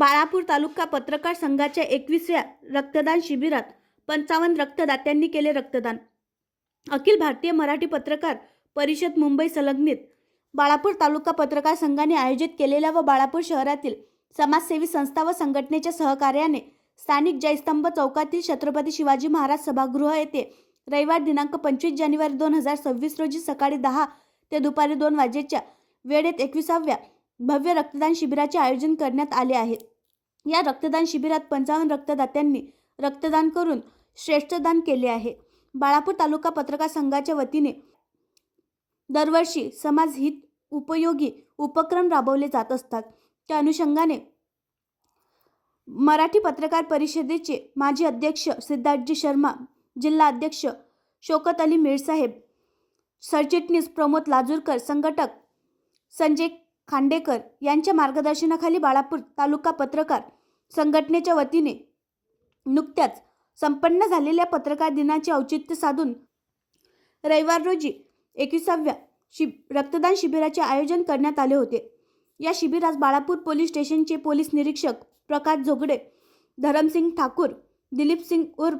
बाळापूर तालुका पत्रकार संघाच्या एकवीसव्या रक्तदान शिबिरात पंचावन्न रक्तदात्यांनी केले रक्तदान. अखिल भारतीय मराठी पत्रकार परिषद मुंबई संलग्नित. बाळापूर तालुका पत्रकार संघाने आयोजित केलेल्या व बाळापूर शहरातील समाजसेवी संस्था व संघटनेच्या सहकार्याने स्थानिक जयस्तंभ चौकातील छत्रपती शिवाजी महाराज सभागृह येथे रविवार दिनांक पंचवीस जानेवारी दोन हजार सव्वीस रोजी सकाळी दहा ते दुपारी दोन वाजेच्या वेळेत एकविसाव्या भव्य रक्तदान शिबिराचे आयोजन करण्यात आले आहे. या रक्तदान शिबिरात पंचावन्न रक्तदात्यांनी रक्तदान करून श्रेष्ठदान केले आहे. बाळापूर तालुका पत्रकार संघाच्या वतीने दरवर्षी समाजहित उपयोगी उपक्रम राबवले जात असतात. त्या अनुषंगाने मराठी पत्रकार परिषदेचे माजी अध्यक्ष सिद्धार्थजी शर्मा जिल्हा अध्यक्ष शोकत अली मिरसाहेब सरचिटणीस प्रमोद लाजूरकर संघटक संजय खांडेकर यांच्या मार्गदर्शनाखाली बाळापूर तालुका पत्रकार संघटनेच्या वतीने नुकत्याच संपन्न झालेल्या पत्रकार दिनाचे औचित्य साधून रविवार रोजी एकविसाव्या शिब रक्तदान शिबिराचे आयोजन करण्यात आले होते. या शिबिरास बाळापूर पोलीस स्टेशनचे पोलीस निरीक्षक प्रकाश झोगडे धरमसिंग ठाकूर दिलीप सिंग उर्फ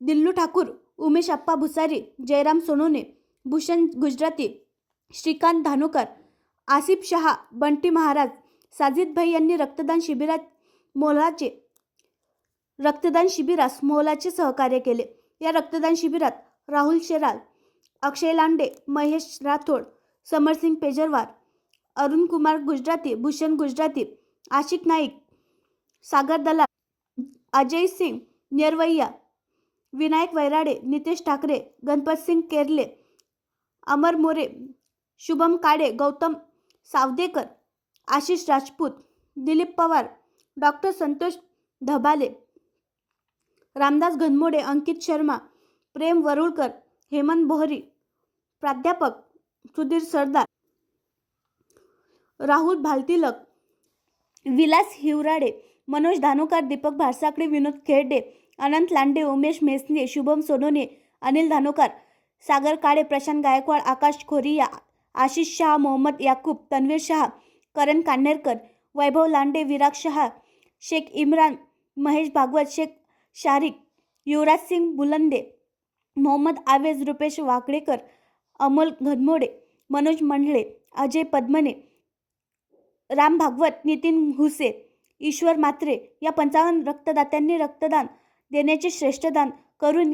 दिल्लू ठाकूर उमेश अप्पा भुसारी जयराम सोनोने भूषण गुजराती श्रीकांत धानोकर आसिफ शहा बंटी महाराज साजिद भाई यांनी रक्तदान शिबिरात मोलाचे रक्तदान शिबिरास मोलाचे सहकार्य केले. या रक्तदान शिबिरात राहुल शेराल अक्षय लांडे महेश राठोड समरसिंग पेजरवार अरुण कुमार गुजराती भूषण गुजराती आशिक नाईक सागर दलाल अजय सिंग नेरवैया विनायक वैराडे नितेश ठाकरे गणपतसिंग केरले अमर मोरे शुभम काडे गौतम सावदेकर आशिष राजपूत दिलीप पवार डॉक्टर संतोष धबाले रामदास घनमोडे अंकित शर्मा प्रेम वरुळकर हेमंत बोहरी प्राध्यापक सुधीर सरदार राहुल भालतिलक विलास हिवराडे मनोज धानोकार दीपक भारसाकडे विनोद खेरडे अनंत लांडे उमेश मेसने शुभम सोनोने अनिल धानोकार सागर काळे प्रशांत गायकवाड आकाश खोरिया आशिष शहा मोहम्मद याकूब तन्वीर शहा करण कान्हेरकर वैभव लांडे विराग शहा शेख इम्रान महेश भागवत शेख शारिक युवराज सिंग बुलंदे मोहम्मद आवेज रुपेश वाकडेकर अमोल घनमोडे मनोज मंडळे अजय पद्मने राम भागवत नितीन हुसे ईश्वर मात्रे या पंचावन्न रक्तदात्यांनी रक्तदान देण्याचे श्रेष्ठदान करून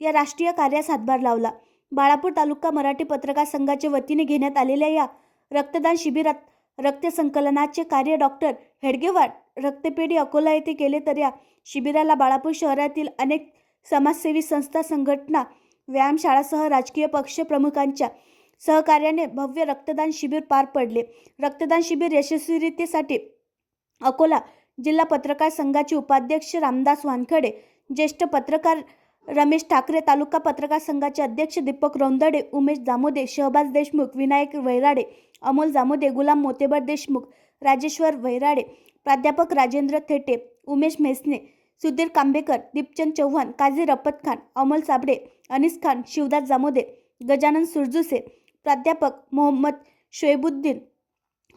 या राष्ट्रीय कार्यास हातभार लावला. बाळापूर तालुका मराठी पत्रकार संघाच्या वतीने घेण्यात आलेल्या या रक्तदान शिबिरात रक्त संकलनाचे कार्य डॉक्टर हेडगेवाड रक्तपेढी अकोला येथे केले तर या शिबिराला बाळापूर शहरातील अनेक समाजसेवी संस्था संघटना व्यायामशाळासह राजकीय पक्ष प्रमुखांच्या सहकार्याने भव्य रक्तदान शिबिर पार पडले. रक्तदान शिबिर यशस्वीरितेसाठी अकोला जिल्हा पत्रकार संघाचे उपाध्यक्ष रामदास वानखडे ज्येष्ठ पत्रकार रमेश ठाकरे तालुका पत्रकार संघाचे अध्यक्ष दीपक रोंदडे उमेश जामोदे शहबाज देशमुख विनायक वैराडे अमोल जामोदे गुलाम मोतेबर देशमुख राजेश्वर वैराडे प्राध्यापक राजेंद्र थेटे उमेश मेसने सुधीर कांबेकर दीपचंद चव्हाण काझी रपत खान अमोल साबडे अनिस खान शिवदास जामोदे गजानन सुरजुसे प्राध्यापक मोहम्मद शोएबुद्दीन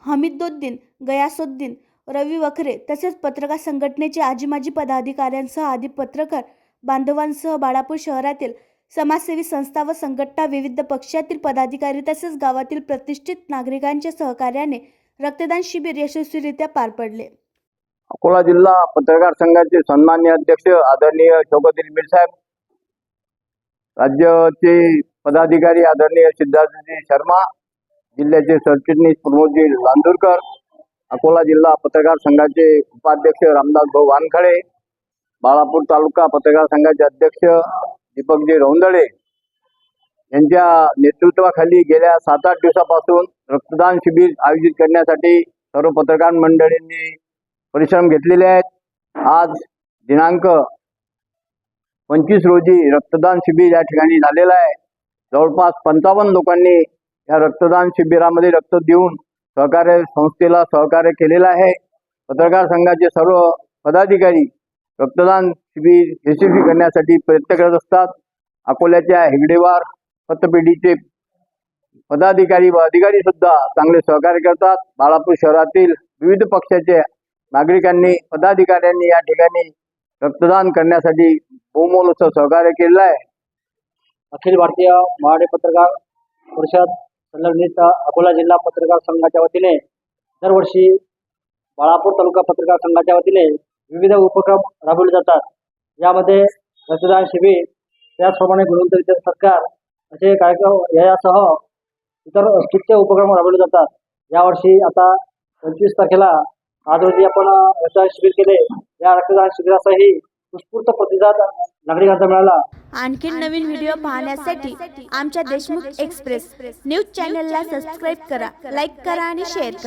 हमीदुद्दीन गयासुद्दीन रवी वखरे तसेच पत्रकार संघटनेचे आजी माजी पदाधिकाऱ्यांसह आदी पत्रकार बांधवांसह बाळापूर शहरातील समाजसेवी संस्था व संघटना विविध पक्षातील पदाधिकारी तसेच गावातील प्रतिष्ठित नागरिकांच्या सहकार्याने रक्तदान शिबिर यशस्वीरित्या पार पडले. अकोला जिल्हा पत्रकार संघाचे सन्मान्य अध्यक्ष आदरणीय शौकत इल्मीर साहेब राज्याचे पदाधिकारी आदरणीय सिद्धार्थजी शर्मा जिल्ह्याचे सरचिटणीस प्रमोदजी लांदूरकर अकोला जिल्हा पत्रकार संघाचे उपाध्यक्ष रामदास भाऊ वानखडे बाळापूर तालुका पत्रकार संघाचे अध्यक्ष दीपकजी रौंदळे यांच्या नेतृत्वाखाली गेल्या सात आठ दिवसापासून रक्तदान शिबिर आयोजित करण्यासाठी सर्व पत्रकार मंडळींनी परिश्रम घेतलेले आहेत. आज दिनांक पंचवीस रोजी रक्तदान शिबिर या ठिकाणी झालेलं आहे. जवळपास पंचावन्न लोकांनी या रक्तदान शिबिरामध्ये रक्त देऊन सहकार्य संस्थेला सहकार्य केलेलं आहे. पत्रकार संघाचे सर्व पदाधिकारी रक्तदान शिबिर यशस्वी करण्यासाठी प्रयत्न करत असतात. अकोल्याच्या हेगडेवार पतपेढीचे पदाधिकारी व अधिकारी सुद्धा चांगले सहकार्य करतात. बाळापूर शहरातील विविध पक्षाचे नागरिकांनी पदाधिकाऱ्यांनी या ठिकाणी रक्तदान करण्यासाठी बहुमोलचं सहकार्य केलेलं आहे अखिल भारतीय महाडे पत्रकार परिषद संलग्नित अकोला जिल्हा पत्रकार संघाच्या वतीने दरवर्षी बाळापूर तालुका पत्रकार संघाच्या वतीने विविध उपक्रम राबवले जातात. यामध्ये रक्तदान शिबिर त्याचप्रमाणे गुणवंत सत्कार असे कार्यक्रम यासह इतर स्तुत्य उपक्रम राबवले जातात. यावर्षी आता पंचवीस तारखेला आज रोजी आपण रक्तदान शिबिर केले. या रक्तदान शिबिराचाही उत्स्फूर्त प्रतिसाद नागरिकांचा मिळाला. आणखीन नवीन व्हिडिओ पाहण्यासाठी आमच्या देशमुख एक्सप्रेस न्यूज चॅनलला सबस्क्राईब करा लाईक करा आणि शेअर करा.